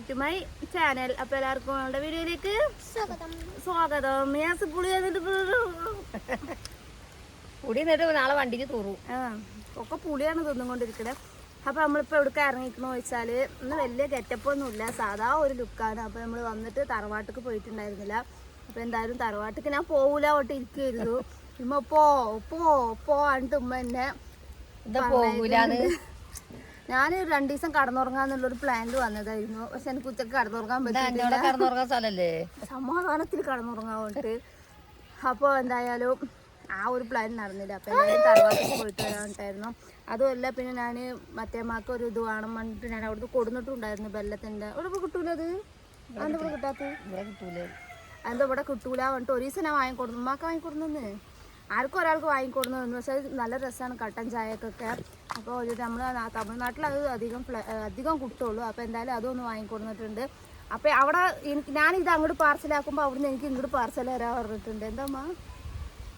Back to my channel അപ്പൊ എല്ലാവർക്കും നമ്മുടെ വീഡിയോയിലേക്ക് സ്വാഗതം ഞാൻ പുളി വന്നിട്ട് പുളി എന്നിട്ട് നാളെ വണ്ടിക്ക് തൂറും ഒക്കെ പുളിയാണ് തിന്നുകൊണ്ടിരിക്കണേ അപ്പൊ നമ്മളിപ്പോ എവിടെ ഇറങ്ങിക്കണോ വെച്ചാൽ ഇന്ന് വലിയ ഗെറ്റപ്പൊന്നുമില്ല സാധാ ഒരു ലുക്കാണ് അപ്പൊ നമ്മൾ വന്നിട്ട് തറവാട്ടിക്ക് പോയിട്ടുണ്ടായിരുന്നില്ല അപ്പൊ എന്തായാലും തറവാട്ടിക്ക് ഞാൻ പോവൂല ഒട്ട് ഇരിക്കുമായിരുന്നു ഉമ്മ പോ പോ പോ അണ്ട് ഉമ്മ എന്നെ പോകൂലെന്ന് ഞാൻ രണ്ടു ദിവസം കടന്നുറങ്ങാന്നുള്ളൊരു പ്ലാനിൽ വന്നതായിരുന്നു. പക്ഷെ എനിക്ക് ഉച്ചയ്ക്ക് കടന്നുറങ്ങാൻ പറ്റില്ല കടന്നുറങ്ങാൻ സ്ഥലല്ലേ? സമാധാനത്തിൽ കടന്നുറങ്ങാൻ വേണ്ടിട്ട് അപ്പോൾ എന്തായാലും ആ ഒരു പ്ലാൻ നടന്നില്ല. അപ്പം തറവാട്ടിൽ പോയിട്ട് വരാനുണ്ടായിരുന്നു. അതുമല്ല പിന്നെ ഞാൻ മറ്റേ മാക്ക് ഒരു ഇത് വേണം പറഞ്ഞിട്ട് ഞാൻ അവിടുന്ന് കൊടുന്നിട്ടുണ്ടായിരുന്നു ബെല്ലത്തിന്റെ. അവിടെ കിട്ടൂല അത്? അതെന്താ ഇവിടെ കിട്ടാത്തത്? ഇവിടെ കിട്ടൂലേ. എന്തോ ഇവിടെ കിട്ടൂല പറഞ്ഞിട്ട് ഒരു ദിവസം ഞാൻ വാങ്ങിക്കൊടുന്നു ഉമ്മാക്ക് വാങ്ങിക്കൊടുന്നു ആർക്കും ഒരാൾക്ക് വാങ്ങിക്കൊടുന്നു വെച്ചാൽ നല്ല രസമാണ് കട്ടൻ ചായക്കൊക്കെ. അപ്പോൾ ഒരു നമ്മൾ തമിഴ്നാട്ടിൽ അത് അധികം അധികം കുട്ടുള്ളൂ. അപ്പോൾ എന്തായാലും അതൊന്ന് വാങ്ങിക്കൊടുന്നിട്ടുണ്ട്. അപ്പോൾ അവിടെ ഞാനിത് അങ്ങോട്ട് പാർസലാക്കുമ്പോൾ അവിടുന്ന് എനിക്ക് ഇങ്ങോട്ട് പാർസൽ തരാൻ പറഞ്ഞിട്ടുണ്ട്. എന്താ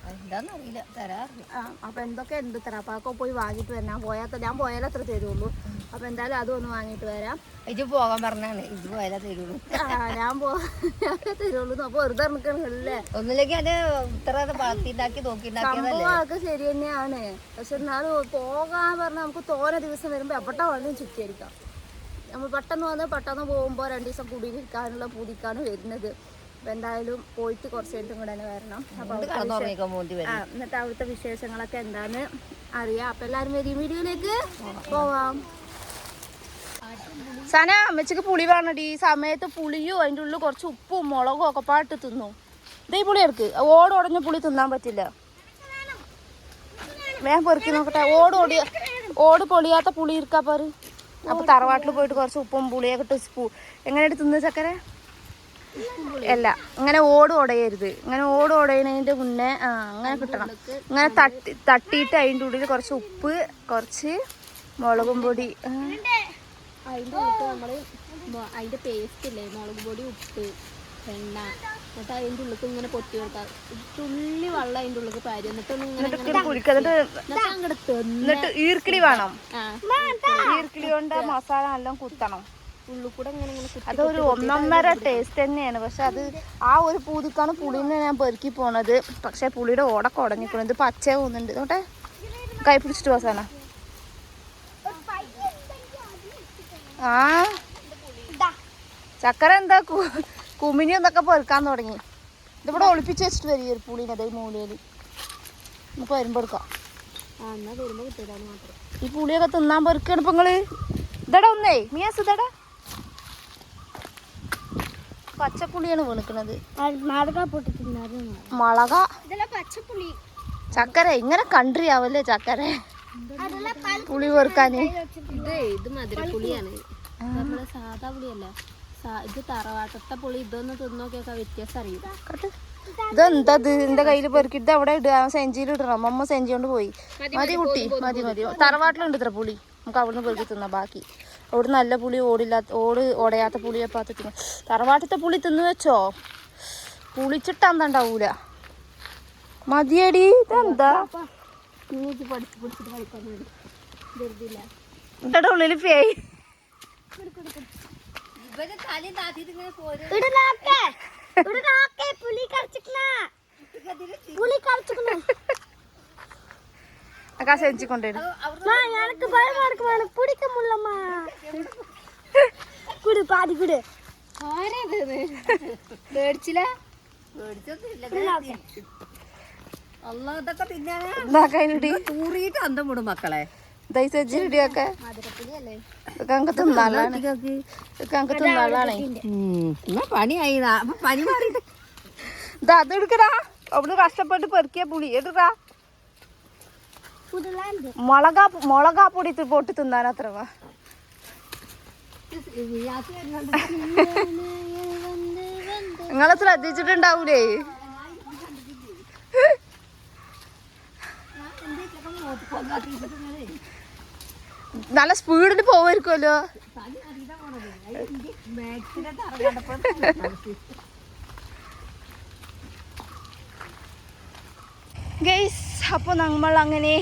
അമ്മ എന്താന്ന് അറിയില്ല തരാറില്ല അപ്പോൾ എന്തൊക്കെ ഉണ്ട് അതൊക്കെ പോയി വാങ്ങിയിട്ട് വരണം പോയാൽ ഞാൻ പോയാലേ അത്ര തരുള്ളൂ. അപ്പോൾ എന്തായാലും അതും ഒന്ന് വാങ്ങിയിട്ട് വരാം. ഇത് പോകാൻ പറഞ്ഞാണ്. ഇത് പോയാലേ തരുള്ളൂ. ആ, ഞാൻ പോ ഞാൻ തരുള്ളൂ. അപ്പോൾ വെറുതെ നിൽക്കണല്ലേ ഒന്നില്ലെങ്കിൽ അത് ഇത്ര വളർത്തിണ്ടാക്കി നോക്കിണ്ടാക്കിയതല്ലേ? ഒക്കെ ശരി തന്നെയാണ്. പക്ഷെ എന്നാലും പോകാൻ പറഞ്ഞാൽ നമുക്ക് തോനെ ദിവസം വരുമ്പോൾ എവിടെ വേണമെങ്കിലും ചുറ്റിയായിരിക്കാം നമ്മൾ പെട്ടെന്ന് വന്ന് പെട്ടെന്ന് പോകുമ്പോൾ രണ്ട് ദിവസം കുടിയിരിക്കാനുള്ള പൂതിക്കാണ് വരുന്നത്. എന്തായാലും പോയിട്ട് കുറച്ച് കഴിഞ്ഞിട്ടും കൂടെ തന്നെ വരണം. അപ്പൊ എന്നിട്ട് അവിടുത്തെ വിശേഷങ്ങളൊക്കെ എന്താന്ന് അറിയാം. അപ്പൊ എല്ലാവരും വരും വീഡിയോയിലേക്ക്. പോവാം. സന അമ്മച്ചക്ക് പുളി വേണടി. ഈ സമയത്ത് പുളിയും അതിന്റെ ഉള്ളിൽ കുറച്ച് ഉപ്പും മുളകും ഒക്കെ പാട്ട് തിന്നു. ഇതേ പുളി എടുക്ക്. ഓട് ഉടഞ്ഞ പുളി തിന്നാൻ പറ്റില്ല. വേഗം പെറുക്കി നോക്കട്ടെ. ഓട് ഓടിയ ഓട് പൊളിയാത്ത പുളി ഇരിക്കാ പാറ് അപ്പൊ തറവാട്ടിൽ പോയിട്ട് കുറച്ച് ഉപ്പും പുളിയൊക്കെ ഇട്ട് സ്പൂ എങ്ങനെ തിന്നു ചക്കര? അല്ല ഇങ്ങനെ ഓട് ഉടയരുത് ഇങ്ങനെ ഓട് ഉടയണതിന്റെ മുന്നേ ആ അങ്ങനെ കിട്ടണം. ഇങ്ങനെ തട്ടി തട്ടിയിട്ട് അതിന്റെ ഉള്ളിൽ കുറച്ച് ഉപ്പ് കുറച്ച് മുളകും പൊടി. അതിന്റെ ഉള്ളിൽ നമ്മൾ അതിന്റെ പേസ്റ്റ് ഇല്ലേ മുളക് പൊടി ഉപ്പ് എണ്ണ എന്നിട്ട് അതിന്റെ ഉള്ളിൽ ഇങ്ങനെ പൊട്ടി കൊടുത്താൽ തുള്ളി വെള്ളം അതിന്റെ ഉള്ളിൽ പാരി. എന്നിട്ട് എന്നിട്ട് ഈർക്കിളി വേണം. ഈർക്കിളി കൊണ്ട് മസാല എല്ലാം കുത്തണം. ഉള്ളിൽ കൂടെ ഇങ്ങനെ ഇങ്ങനെ അതൊരു ഒന്നൊന്നര ടേസ്റ്റ് തന്നെയാണ്. പക്ഷെ അത് ആ ഒരു പൂതിക്കാണ് പുളിനെ ഞാൻ പെറുക്കി പോണത്. പക്ഷെ പുളിയുടെ ഓടൊക്കെ ഉടഞ്ഞിക്കണം ഇത് പച്ച പോകുന്നുണ്ട് നോട്ടെ കൈ പിടിച്ചിട്ട് പോസാന ആ. ചക്കര എന്താ കുമിനി എന്നൊക്കെ പെറുക്കാൻ തുടങ്ങി. ഇതിവിടെ ഒളിപ്പിച്ച് വെച്ചിട്ട് വരും ഈ ഒരു പുളിനെ ഈ മൂലയിൽ നമുക്ക് വരുമ്പോ എടുക്കാം. ഈ പുളിയൊക്കെ തിന്നാൻ പെറുക്കാണ് ഇപ്പൊ നിങ്ങൾ ഇതടാ ഒന്നേ. മിയാസ് ഇതടാ. പച്ചപ്പുളിയാണ് വീണിക്കണത്. മുളക. പച്ചപ്പുളി. ചക്കര ഇങ്ങനെ കൺട്രി ആവല്ലേ ചക്കര? പുളി വെറുക്കാന്. ഇത് ഇത് മധുരപ്പുളിയാണ് നമ്മളെ സാധാ പുളിയല്ല. സാ- ഇത് തറവാട്ടത്തെ പുളി ഇതൊന്ന് തിന്നോക്കിയൊക്കെ വ്യത്യാസം അറിയും കട്ട്. ഇതെന്താ ഇത് എന്റെ കയ്യിൽ പെറുക്കിട്ട് അവിടെ ഇടുക. സെഞ്ചിയിൽ ഇടണം. അമ്മ സെഞ്ചി കൊണ്ട് പോയി. മതി കുട്ടി. മതി മതി. തറവാട്ടിലുണ്ട് ഇത്ര പുളി. നമുക്ക് അവിടുന്ന് പെറുക്കി തിന്നാം. ബാക്കി. അവിടെ നല്ല പുളി ഓടില്ലാത്ത ഓട് ഓടയാത്ത പുളിയെ പാത്ത് തിന്നു തറവാട്ടത്തെ പുളി തിന്നു വെച്ചോ? പുളിച്ചിട്ടാണ്ടാവൂല മതിയടി ഇതെന്താ? ഉള്ളിൽ പുളി കറച്ചിക്കണ പുളി കറച്ചിക്കണ ആ സെഞ്ചി കൊണ്ടുവരും எனக்கு பயமா இருக்கு எனக்கு பிடிக்க முடியலம்மா குடு பாதி குடு പേടിച്ചില്ല അല്ല ഇതൊക്കെ തിന്നാനാ എന്താ കയ്യിലിടി തൂറിയിട്ട് അന്തം വിടും മക്കളെ ദൈ സെഞ്ചി ഇടിയൊക്കെ മധുരപ്പുളിയല്ലേ ഇതൊക്കെ അങ്ങ് തിന്നാലാണ് ഇതൊക്കെ അങ്ങ് തിന്നാളാണേ എന്നാ പണിയായി നാ- അപ്പൊ പനി മാറി ഇതാ അത് എടുക്കടാ അവിടുന്ന് കഷ്ടപ്പെട്ട് പെറുക്കിയ പുളി എടുക്കാ புதுலாந்து മുളകാ മുളകാ പൊടി പൊട്ടി തിന്നാൻ അത്ര വാ. നിങ്ങളെ ശ്രദ്ധിച്ചിട്ടുണ്ടാവൂലേ നല്ല സ്പീഡിൽ പോവായിരിക്കുമല്ലോ ഗൈസ് അപ്പോൾ നമ്മൾ അങ്ങനെ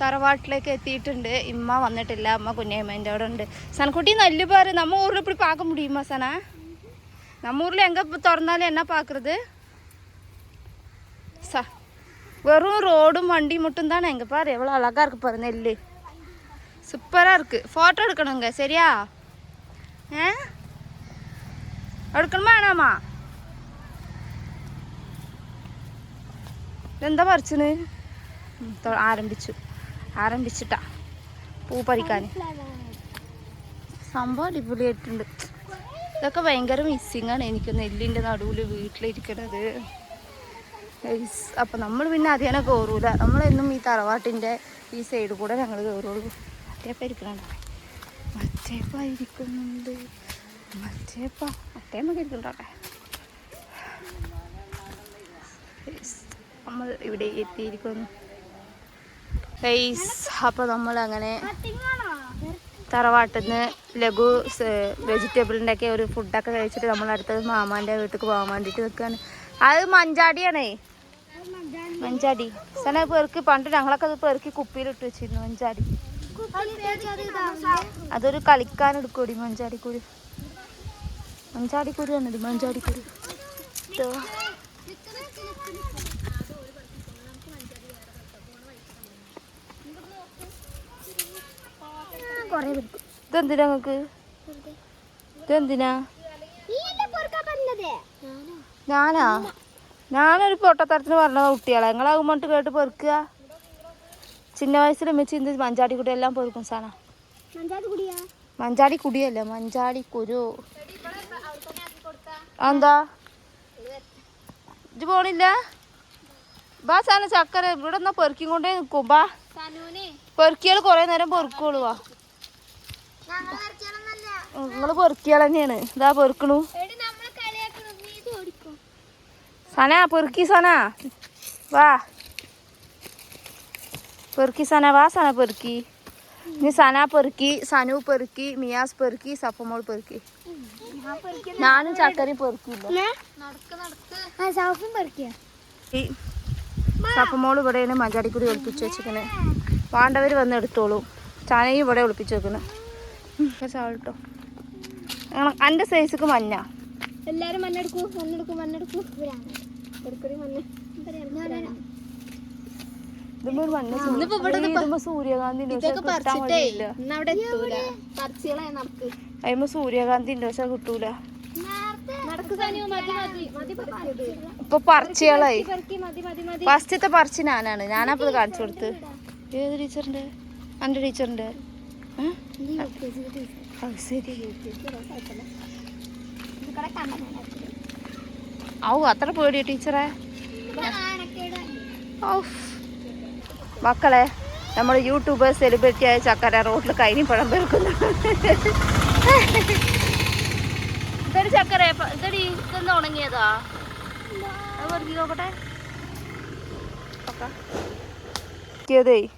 തറവാട്ടിലേക്ക് എത്തിയിട്ടുണ്ട് ഇമ്മ വന്നിട്ടില്ല അമ്മ കുഞ്ഞമ്മേന്റെ അവിടെ ഉണ്ട് സനക്കുട്ടി നല്ല പാറ് നമ്മ ഊരിൽ ഇപ്പം പാക്ക മുടിയുമ്മ സന நம்ம ஊரில் எங்கே திறந்தாலும் என்ன பார்க்குறது ச வெறும் ரோடும் வண்டி மட்டும் தானே எங்கே பாரு எவ்வளோ அழகாக இருக்குது பாரு நெல் சூப்பராக இருக்குது ஃபோட்டோ எடுக்கணுங்க சரியா ஆ எடுக்கணுமா வேணாமா എന്താ പറിച്ചിന് ആരംഭിച്ചു ആരംഭിച്ചിട്ടാ. പൂ പറിക്കാൻ. സംഭവം അടിപൊളിയായിട്ടുണ്ട്. ഇതൊക്കെ ഭയങ്കര മിസ്സിങ് ആണ്. എനിക്ക് നെല്ലിന്റെ നടുവിൽ വീട്ടിലിരിക്കണത്. അപ്പം നമ്മൾ പിന്നെ അധികം കയറൂല നമ്മളെന്നും ഈ തറവാട്ടിന്റെ ഈ സൈഡ് കൂടെ ഞങ്ങൾ കയറുള്ളൂ മറ്റേപ്പ ഇരിക്കണം മറ്റേപ്പ ഇരിക്കുന്നുണ്ട് മറ്റേപ്പ മറ്റേമ്മ ഇരിക്കണ്ടോട്ടെ. നമ്മൾ ഇവിടെ എത്തിയിരിക്കുന്നു. അപ്പോൾ നമ്മൾ അങ്ങനെ തറവാട്ടിൽ നിന്ന് ലഘു വെജിറ്റബിളിന്റെ ഒക്കെ ഒരു ഫുഡൊക്കെ കഴിച്ചിട്ട് നമ്മൾ അടുത്തത് മാമാന്റെ വീട്ടിൽ പോകാൻ വേണ്ടിട്ട് നിൽക്കുകയാണ് അത് മഞ്ചാടിയാണേ. മഞ്ചാടി. സന പെറുക്കി പണ്ട് ഞങ്ങളൊക്കെ അത് പെറുക്കി കുപ്പിയിലിട്ട് വെച്ചിരുന്നു മഞ്ചാടി. അതൊരു കളിക്കാൻ എടുക്കൂടി മഞ്ചാടിക്കുരു മഞ്ചാടിക്കുരു. ആണ് ഇത് ഇതെന്തിനാ നിങ്ങക്ക് ഇതെന്തിനാ? ഞാനാ? ഞാനൊരു പൊട്ടത്തരത്തിന് പറഞ്ഞ കുട്ടികളെ. നിങ്ങളാകുമ്പോട്ട് കേട്ട് പെറുക്കുക. ചിന്ന വയസ്സിൽ വെച്ച് ഇന്ന് മഞ്ചാടി കുടി എല്ലാം പെറുക്കും സാധന മഞ്ചാടി കുടിയല്ല മഞ്ചാടി കുരു. എന്താ ഇത് പോണില്ല? ബാ സാന ചക്കര. ഇവിടെ എന്നാ പെറുക്കിക്കൊണ്ടേ നിൽക്കും ബാ. പെറുക്കിയാൽ കുറേ നേരം പെറുക്കുള്ളൂ വാ. നിങ്ങൾ പെറുക്കിയാൽ തന്നെയാണ്. ഇതാ പൊറുക്കണു. സന പൊറുക്കി സന. വാ. പൊറുക്കി സന വാ സന പൊറുക്കി. നീ സന പെറുക്കി സനു പെറുക്കി മിയാസ് പെറുക്കി സപ്പമോൾ പെറുക്കി. ഞാനും ചക്കരി പെറുക്കിയില്ല. ഈ സപ്പമോൾ ഇവിടെയാണ് മഞ്ചാടിക്കുടി ഒളിപ്പിച്ചു വെച്ചിരിക്കണേ. വാണ്ടവർ വന്ന് എടുത്തോളൂ. ചാനയും ഇവിടെ ഒളിപ്പിച്ചു വെക്കണേ. ചാട്ടോ എന്റെ സൈസിക്ക് മഞ്ഞ. എല്ലാരും മണ്ണെടുക്കൂ മണ്ണെടുക്കൂ മണ്ണെടുക്കൂ സൂര്യകാന്തി സൂര്യകാന്തി പക്ഷെ കിട്ടൂല. നടക്ക് സാനിയോ മതി മതി. മതി പറിച്ചത് ഇപ്പൊ പറിച്ചുകളായി. പറിക്കി മതി മതി മതി. ഫസ്റ്റത്തെ പറിച്ച് ഞാനാണ്. ഞാനപ്പോ ഇത് കാണിച്ചു കൊടുത്ത്. ഏത് ടീച്ചറിന്റെ? എന്റെ ടീച്ചറിന്റെ? അത്ര പേടിയോ ടീച്ചറെ. മക്കളെ നമ്മൾ യൂട്യൂബ് സെലിബ്രിറ്റി ആയ ചക്കര റോഡിൽ കൈനി പഴം പെറുക്കുന്നു. ഇതൊരു ചക്കര ഇതൊരു ഇതൊന്ന് ഉണങ്ങിയതാ? വെറുതെ നോക്കട്ടെ േ.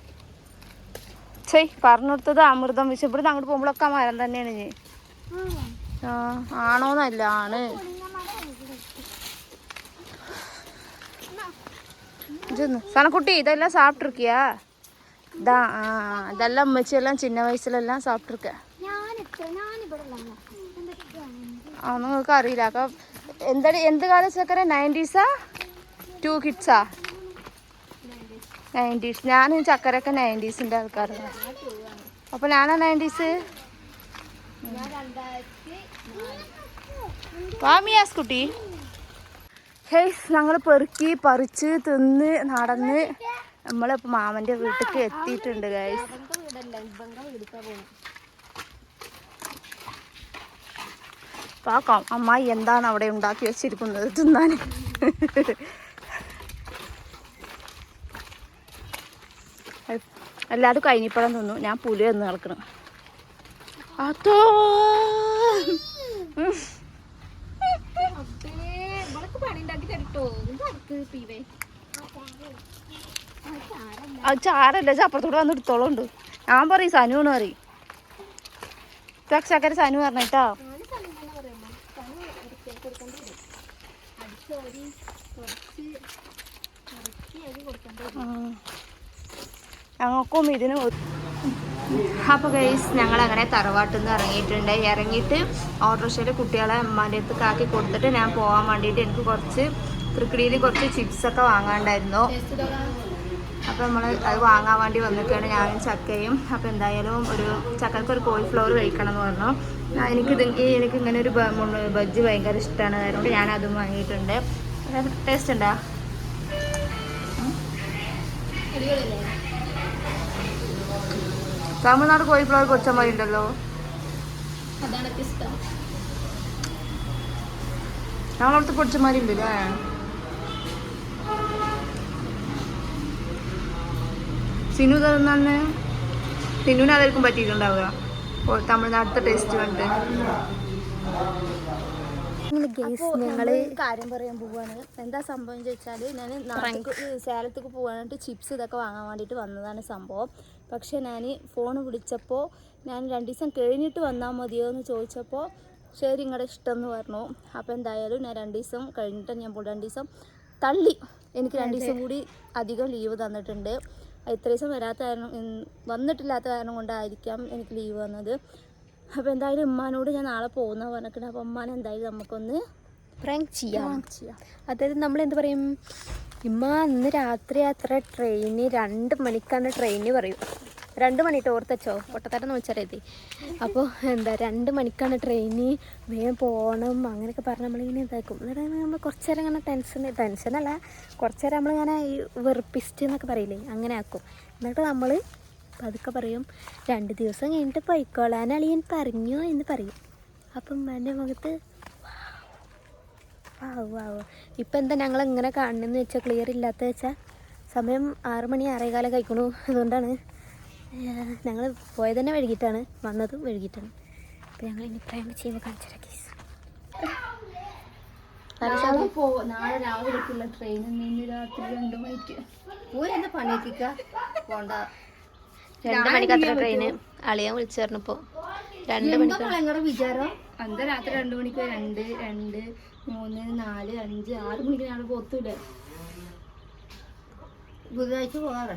ചെയ് പറഞ്ഞുകൊടുത്തത് അമൃതം പക്ഷെ ഇവിടുന്ന് അങ്ങോട്ട് പോകുമ്പോഴൊക്കെ മരം തന്നെയാണ് ഞാൻ ആ ആണോന്നല്ല ആണ്. സനക്കുട്ടി இதெல்லாம் சாப்பிட்ருக்கியா தான் இதெல்லாம் அம்மச்சியெல்லாம் சின்ன வயசுலெல்லாம் சாப்பிட்ருக்கேன் നിങ്ങൾക്ക് അറിയില്ല അപ്പം എന്താണ് എന്ത് കാലം ചെക്കനെ നയന്റീസാ? ടു കിഡ്സാ? നയന്റീസ്. ഞാനും ചക്കരൊക്കെ നയന്റീസിന്റെ ആൾക്കാരാണ്. അപ്പോൾ ഞാനാ നയന്റീസ്? വാമിയാസ് കുട്ടി ഹേയ്സ് ഞങ്ങൾ പെറുക്കി പറിച്ച് തിന്ന് നടന്ന് നമ്മളിപ്പോൾ മാമന്റെ വീട്ടിലേക്ക് എത്തിയിട്ടുണ്ട് ഗൈസ് പാക്കാം അമ്മായി എന്താണ് അവിടെ ഉണ്ടാക്കി വെച്ചിരിക്കുന്നത്? തിന്നാൻ. എല്ലാവരും കഴിഞ്ഞിപ്പഴം തിന്നു ഞാൻ പുലി എന്ന് നടക്കണം. അതോ? ചാരല്ല അപ്പുറത്തോട് വന്ന് എടുത്തോളുണ്ട് ഞാൻ പറയും സനു എന്ന് പറയും. ചക്കര സനു പറഞ്ഞിട്ടോ ഞങ്ങൾക്കും ഇതിന് അപ്പോൾ ഗൈസ് ഞങ്ങൾ അങ്ങനെ തറവാട്ടിൽ നിന്ന് ഇറങ്ങിയിട്ടുണ്ട്. ഇറങ്ങിയിട്ട് ഓട്ടോറിക്ഷയിൽ കുട്ടികളെ അമ്മാന്റെ അടുത്ത് ആക്കി കൊടുത്തിട്ട് ഞാൻ പോകാൻ വേണ്ടിയിട്ട് എനിക്ക് കുറച്ച് തൃക്കിടിയിൽ കുറച്ച് ചിപ്സ് ഒക്കെ വാങ്ങാണ്ടായിരുന്നു. അപ്പോൾ നമ്മൾ അത് വാങ്ങാൻ വേണ്ടി വന്നിട്ടാണ് ഞാനും ചക്കയും അപ്പോൾ എന്തായാലും ഒരു ചക്കക്ക് ഒരു കോളിഫ്ലവർ കഴിക്കണം എന്ന് പറഞ്ഞു. എനിക്ക് എനിക്കിത് എനിക്ക് ഇങ്ങനെ ഒരു ബജ്ജി ഭയങ്കര ഇഷ്ടമാണ് അതുകൊണ്ട് ഞാൻ അതും വാങ്ങിയിട്ടുണ്ട്. ടേസ്റ്റ് ഉണ്ടോ? തമിഴ്നാട് കോഴിഫ്ലവർ കൊച്ചമാരി ഉണ്ടല്ലോ ഞങ്ങളടുത്ത് പൊടിച്ചമാരി ഉണ്ട് അല്ലേ സിനു തന്നെ സിനുവിന് അതായിരിക്കും പറ്റിയിട്ടുണ്ടാവുക? തമിഴ്നാട്ടിലത്തെ ടേസ്റ്റ് കണ്ട്. ഞങ്ങൾ കാര്യം പറയാൻ പോവാണ്. എന്താ സംഭവം ചോദിച്ചാൽ ഞാൻ സേലത്തേക്ക് പോകാനായിട്ട് ചിപ്സ് ഇതൊക്കെ വാങ്ങാൻ വേണ്ടിട്ട് വന്നതാണ് സംഭവം. പക്ഷെ ഞാൻ ഫോൺ വിളിച്ചപ്പോൾ ഞാൻ രണ്ട് ദിവസം കഴിഞ്ഞിട്ട് വന്നാൽ മതിയോ എന്ന് ചോദിച്ചപ്പോൾ ശരി നിങ്ങളുടെ ഇഷ്ടം എന്ന് പറഞ്ഞു. അപ്പോൾ എന്തായാലും ഞാൻ രണ്ട് ദിവസം കഴിഞ്ഞിട്ട് ഞാൻ പോയി രണ്ട് ദിവസം തള്ളി. എനിക്ക് രണ്ട് ദിവസം കൂടി അധികം ലീവ് തന്നിട്ടുണ്ട്. ഇത്ര ദിവസം വരാത്ത കാരണം വന്നിട്ടില്ലാത്ത കാരണം കൊണ്ടായിരിക്കാം എനിക്ക് ലീവ് വന്നത്. അപ്പോൾ എന്തായാലും ഉമ്മാനോട് ഞാൻ നാളെ പോകുന്ന പറഞ്ഞിട്ടുണ്ട്. അപ്പോൾ ഉമ്മാനെന്തായാലും നമുക്കൊന്ന് പ്രാങ്ക് ചെയ്യാം. ചെയ്യാം. അതായത് നമ്മൾ എന്ത് പറയും? ഇമ്മ അന്ന് രാത്രി അത്ര ട്രെയിന് രണ്ട് മണിക്കാണ് ട്രെയിന് പറയും. രണ്ട് മണിട്ട് ഓർത്തച്ചോ? പൊട്ടത്തരം വെച്ചാൽ അപ്പോൾ എന്താ രണ്ട് മണിക്കാണ് ട്രെയിന് വേഗം പോകണം അങ്ങനെയൊക്കെ പറഞ്ഞ് നമ്മളിങ്ങനെ ഇതാക്കും. എന്നിട്ട് നമ്മൾ കുറച്ച് നേരം ഇങ്ങനെ ടെൻഷൻ ടെൻഷനല്ല കുറച്ച് നേരം നമ്മളിങ്ങനെ ഈ വെറുപ്പിസ്റ്റ് എന്നൊക്കെ പറയില്ലേ അങ്ങനെ ആക്കും. എന്നിട്ട് നമ്മൾ പതുക്കെ പറയും രണ്ട് ദിവസം കഴിഞ്ഞിട്ട് പൊയ്ക്കോളാൻ അളിയൻ പറഞ്ഞു എന്ന് പറയും. അപ്പം എന്റെ മുഖത്ത് ഇപ്പം എന്താ ഞങ്ങൾ എങ്ങനെ കാണണെന്ന് വെച്ചാൽ ക്ലിയർ ഇല്ലാത്ത വെച്ചാൽ സമയം ആറ് മണി ആറേകാലം കഴിക്കണു അതുകൊണ്ടാണ് ഞങ്ങൾ പോയത് തന്നെ വൈകിട്ടാണ്. വന്നതും വൈകിട്ടാണ്. അപ്പം ഞങ്ങൾ ഇനി പ്രാങ്ക് ചെയ്യുമ്പോൾ കാണിച്ചു കേസ് നാളെ പോ നാളെ രാവിലേക്കുള്ള ട്രെയിനിൽ നിന്ന് രാത്രി രണ്ട് മണിക്ക്. പോണ്ട. രണ്ട് ട്രെയിന് അളിയാൻ വിളിച്ചു പറഞ്ഞപ്പോ. രണ്ട് മണിക്ക് നിങ്ങളുടെ വിചാരം? എന്താ രാത്രി രണ്ട് മണിക്ക് രണ്ട് രണ്ട്. മൂന്ന് നാല് അഞ്ച് ആറ് മണിക്കാണ് പോത്തൂടെ പോത്തൂലേ ബുധനാഴ്ച പോകാറ്?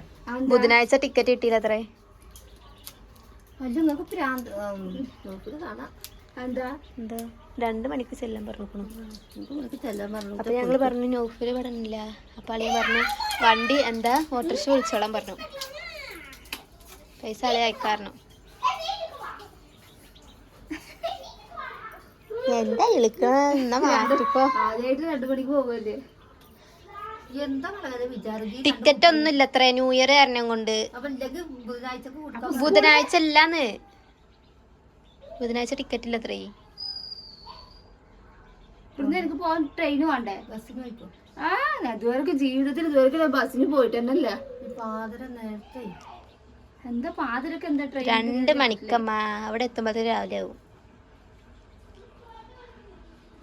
ബുധനാഴ്ച ടിക്കറ്റ് കിട്ടിയില്ല അത്രേ അല്ല നിങ്ങൾക്ക് പ്രാന്ത് നോക്കിട്ട് കാണാം. എന്താ എന്താ? രണ്ട് മണിക്ക് ചെല്ലാൻ പറഞ്ഞു. അപ്പൊ ഞങ്ങൾ പറഞ്ഞു നൗഫിൽ പറഞ്ഞില്ല അപ്പൊ അളിയൻ പറഞ്ഞു വണ്ടി എന്താ? ഓട്ടോറിക്ഷ വിളിച്ചോളാൻ പറഞ്ഞു. പൈസ അളിയ അയക്കാരണം എന്താ ഇളിക്കണ? എന്നാ ടിക്കറ്റ് ഒന്നും ഇല്ല അത്ര. ന്യൂ ഇയർ കാരണം കൊണ്ട്. ബുധനാഴ്ച അല്ലാന്ന്. ബുധനാഴ്ച ടിക്കറ്റ് ഇല്ല അത്രേ. ഇവിടുന്ന് എനിക്ക് പോകാൻ ട്രെയിൻ വേണ്ടേ? ബസ്സിന് പോയിക്കോ. ആ ജീവിതത്തിൽ ഇതുവരെ ബസ്സിന് പോയിട്ട് തന്നെയല്ല പാതിര നേരത്തെ. എന്താ പാതിരക്ക് എന്താ ട്രെയിൻ രണ്ട് മണിക്കമ്മ. അവിടെ എത്തുമ്പോ രാവിലെ ആവും.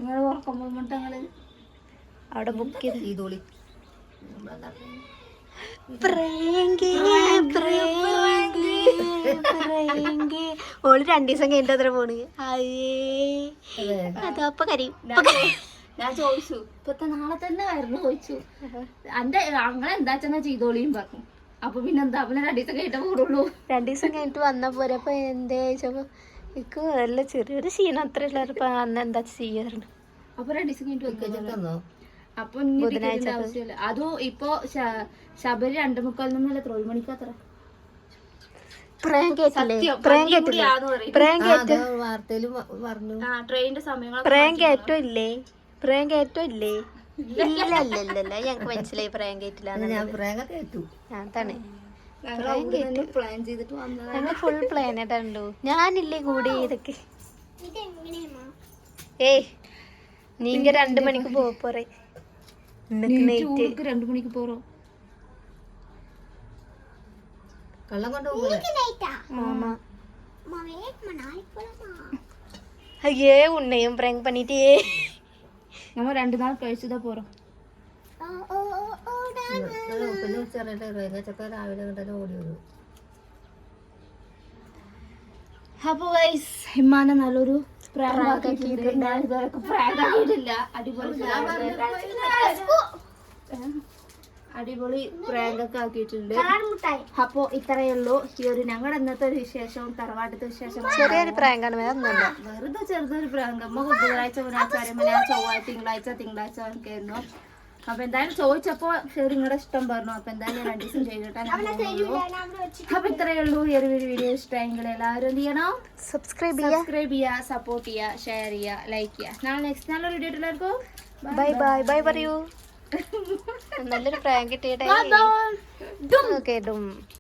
നിങ്ങൾ ഉറക്കം അവിടെ ബുക്ക് ചെയ്ത്. ചെയ്തോളി? ഓൾ രണ്ടു ദിവസം കഴിഞ്ഞിട്ട് അത്ര പോണ്? അയ്യേ. അപ്പൊ കരയും. ഞാൻ ചോദിച്ചു ഇപ്പത്തെ നാളെ തന്നെ ആയിരുന്നു? ചോദിച്ചു. എന്റെ അങ്ങനെ എന്താ ചെന്നാ ചെയ്തോളിയും പറഞ്ഞു. അപ്പൊ പിന്നെ എന്താ പിന്നെ രണ്ടു ദിവസം കഴിഞ്ഞിട്ടേ കൂടുള്ളൂ രണ്ടു ദിവസം കഴിഞ്ഞിട്ട് വന്ന പോരപ്പോ എന്തേ ചോദിച്ചപ്പോ എനിക്ക് നല്ല ചെറിയൊരു ക്ഷീണം അത്ര ഉള്ളപ്പോ അന്ന് എന്താ ചെയ്യാറുണ്ട് അപ്പൊ രണ്ടു ദിവസം കഴിഞ്ഞിട്ട് അപ്പൊ ഇനി ടിക്കറ്റിന്റെ ആവശ്യമില്ല. അതും ഇപ്പൊ ശബരി രണ്ടു മുക്കാൽ നിന്നല്ല തൊഴിൽ കേറ്റോ ഇല്ലേ? ഇല്ലേ? ഇല്ല ഇല്ല ഇല്ല ഇല്ല. ഞങ്ങക്ക് മനസ്സിലായി പ്രേം കേറ്റില്ല ഞാൻ പ്രേങ്ങ ഞാൻ അതാണ് ഞങ്ങൾ പ്ലാൻ ചെയ്തിട്ട് വന്നതാണ് ഞങ്ങൾ ഫുൾ പ്ലാനറ്റ് ഉണ്ടോ ഞാനില്ലേ കൂടെ ഇതൊക്കെ ഏയ് നീങ്ക രണ്ട് മണിക്ക് പോ പോറേ ഇന്നക്ക് നൈറ്റ് ഊർക്ക് രണ്ടു മണിക്ക് പോറോ കള്ളം കൊണ്ട് പോകൂലേ ஆமா ஐயே உன்னையும் ப்ராங்க் பண்ணிட்டே നമ്മ രണ്ടു നാൾ കഴിച്ചതാ പോറോ പിന്നെ ഉച്ചറിയിട്ട് റേങ്ങച്ചക്ക രാവിലെ കണ്ടത് ഓടി വരും അപ്പൊ ഗൈസ് ഹിമാന നല്ലൊരു അടിപൊളി പ്രാങ്കൊക്കെ അടിപൊളി പ്രാങ്ക് ഒക്കെ ആക്കിയിട്ടുണ്ട്. അപ്പോ ഇത്രയേ ഉള്ളൂ. ഈ ഒരു ഞങ്ങളുടെ ഇന്നത്തെ ഒരു വിശേഷവും തറവാട്ടത്തെ വിശേഷം. ചെറിയൊരു പ്രാങ്കാണ് വേറെ വെറുതെ ചെറുതൊരു പ്രാങ്ക് നമ്മ ബുധനാഴ്ച ബുധനാഴ്ച ചൊവ്വാഴ്ച തിങ്കളാഴ്ച തിങ്കളാഴ്ച ഒക്കെ ആയിരുന്നു. അപ്പൊ എന്തായാലും ചോദിച്ചപ്പോ ഷെയർ നിങ്ങളുടെ ഇഷ്ടം പറഞ്ഞു. അപ്പൊ എന്തായാലും രണ്ടു ദിവസം ചെയ്തിട്ടാ ഞാൻ പോകുന്നുള്ളൂ. അപ്പൊ ഇത്രയേ ഉള്ളൂ. ഈ ഒരു വീഡിയോ ഇഷ്ടമെങ്കിൽ എല്ലാവരും എന്ത് ചെയ്യണം? സബ്സ്ക്രൈബ് ചെയ്യുക സബ്സ്ക്രൈബ് ചെയ്യുക സപ്പോർട്ട് ചെയ്യുക ഷെയർ ചെയ്യുക ലൈക്ക് ചെയ്യുക നാളെ നെക്സ്റ്റ് നല്ലൊരു വീഡിയോ എല്ലാവർക്കും ബൈ ബൈ ബൈ പറയൂ. നല്ലൊരു പ്രാങ്ക് കിട്ടിയിട്ടേ ഓക്കെ ഡും